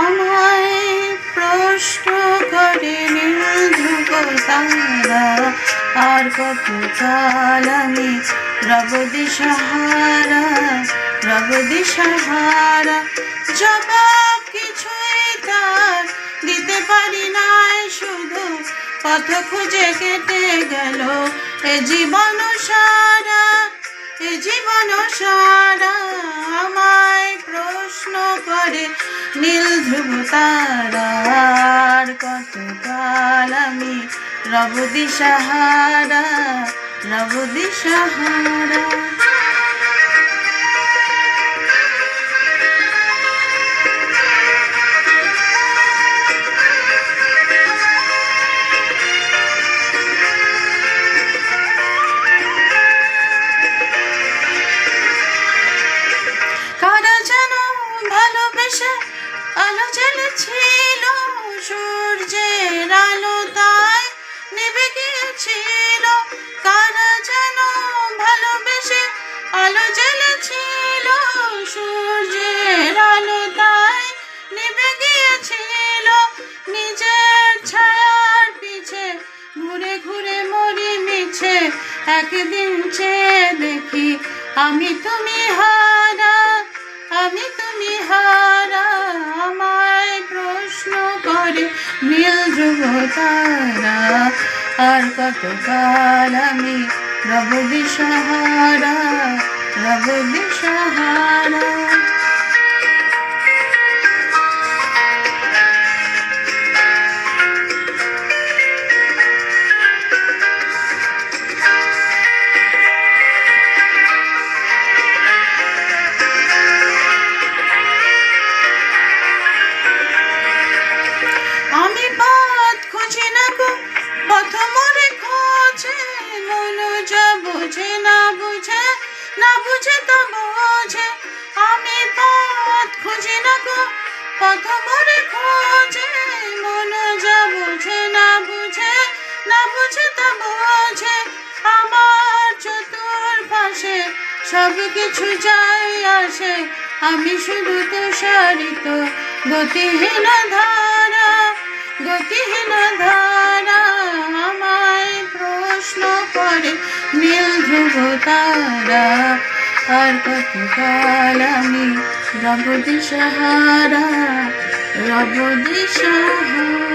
আমায় প্রশ্ন করে নীল ধ্রুব তারা, আর কত কাল আমি রব দিশাহারা রব দিশাহারা জবাব কিছুই তার দিতে পারি নাই, শুধু পথ খুঁজে কেটে গেল এ জীবন সারা, এ জীবন সারা। নীল ধ্রুব তারার কত কাল আমি রব দিশাহারা রব দিশাহারা ভালোবেসে আলো জ্বেলেছিল সূর্যের আলো তাই নেবে গিয়েছিল কারা যেন ভালোবেসে? আলো জ্বেলেছিল সূর্যের আলো তাই নেবে গিয়েছিল নিজের ছায়ার পিছে, ঘুরে ঘুরে মরি মিছে, একদিন চেয়ে দেখি, আমি তুমি হারা, আমি তুমি হারা। তারা আর কত কাল আমি রব দিশাহারা রব পথ মরে খোঁজে, মন যা বুঝে, না বুঝে না বুঝে আমার চতুর পাশে সব কিছু যাই আসে। আমি শুধু তুষারিত, গতিহীন ধারা গতিহীন ধারা। আমায় প্রশ্ন করে নীল ধ্রুব তারা, আর কত কাল আমি রব দিশাহারা? রব দিশাহারা